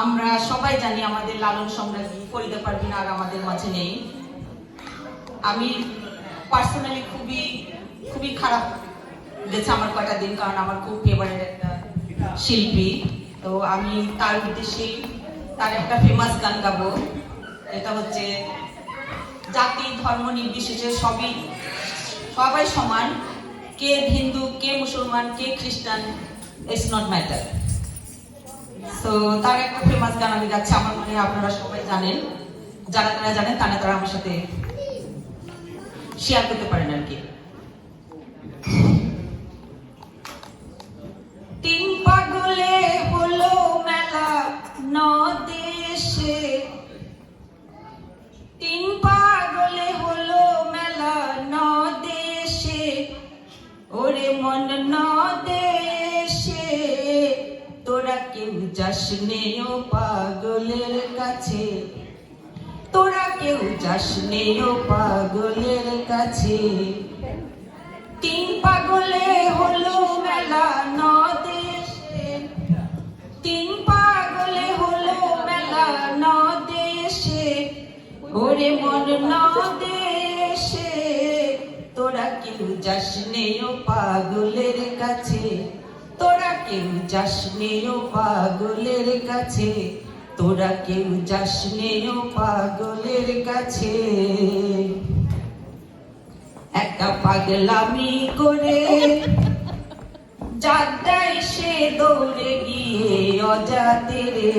আমরা সবাই জানি আমাদের লালন সম্রাজ্ঞী ফরিদা আমাদের মাঝে নেই। আমি পার্সোনালি খুবই খুবই খারাপ গেছে আমার কটা দিন, কারণ আমার খুব ফেভারিট একটা শিল্পী। তো আমি তার উদ্দেশ্যে তার একটা ফেমাস গান গাবো। এটা হচ্ছে জাতি, ধর্ম, নির্বিশেষে সবই, সবাই সমান। কে হিন্দু, কে মুসলমান, কে খ্রিস্টান ইটস নট ম্যাটার তো তার একটা ফেমাস গান আমি গাচ্ছি আমার মনে আপনারা সবাই জানেন। যারা যারা জানেন, তারা তারা আমার সাথে শেয়ার করতে পারেন আর কি। তোরা কেউ যাস ও পাগলের কাছে। তোরা কেউ যাস পাগলের কাছে। তিন পাগলে হলো মেলা ন দেশে তিন পাগলে হলো মেলা ন দেশে ওরে মন ন দেশে তোরা কেউ যাস ও পাগলের কাছে। তোরা কেউ যাস ও পাগলের কাছে, তোরা কেউ যাস ও পাগলের কাছে। একটা পাগলামি করে সে দৌড়ে গিয়ে অজাতে রে।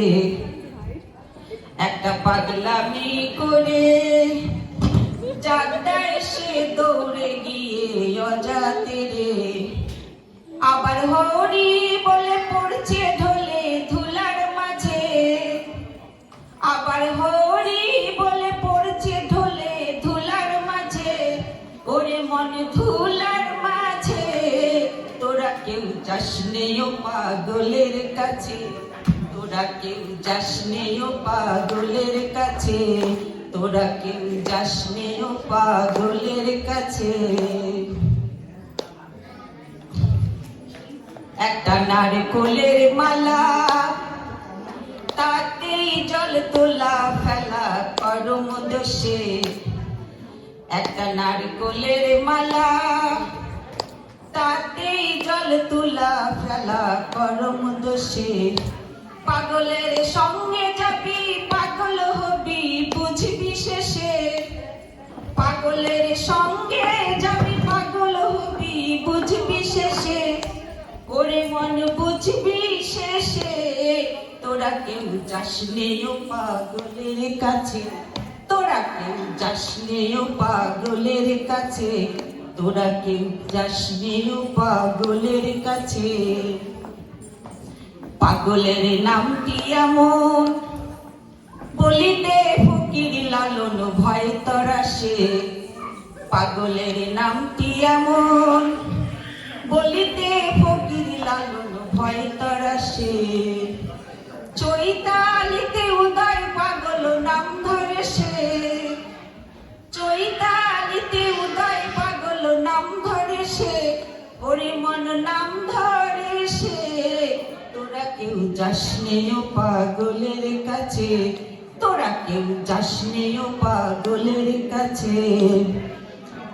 একটা পাগলামি করে যাত্রায় সে দৌড়ে গিয়ে অজাতে রে। আবার হরি বলে পড়ছে ঢোলে ধুলার মাঝে। আবার হরি বলে পড়ছে ঢোলে ধুলার মাঝে। ওরে মনে ধুলার মাঝে, তোরা কেউ যাস ও পাগলের কাছে। তোরা কেউ যাস ও পাগলের কাছে। তোরা কেউ যাস ও পাগলের কাছে। একটা নারকোলের মালা। তাতেই জল তোলা ফেলা করম দোষে। একটা নারকোলের মালা। তাতেই জল তোলা ফেলা করম দোষে। পাগলের সঙ্গে যাবি, পাগল হবি, বুঝবি শেষে। পাগলের সঙ্গে যাবি, পাগল হবি, বুঝবি শেষে। ওরে মন বুঝবি শেষে, তোরা কেউ যাস ও পাগলের কাছে। তোরা কেউ যাস ও পাগলের কাছে। তোরা কেউ যাস ও পাগলের কাছে। পাগলের নামটি এমন? বলিতে ফকির লালন ভয় তরা সে পাগলের নামটি এমন? ধরে তোরা কেউ যাস পাগলের কাছে, তোরা কেউ যাস পাগলের কাছে।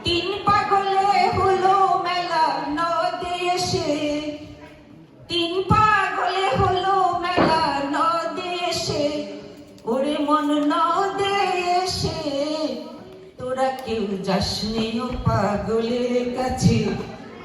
তিন পাগলে হলো মেলা নদে এসে, তিন পাগলে হলো মেলা নদে এসে, ওরে মন নদে এসে, তোরা কেউ যাস ও পাগলের কাছে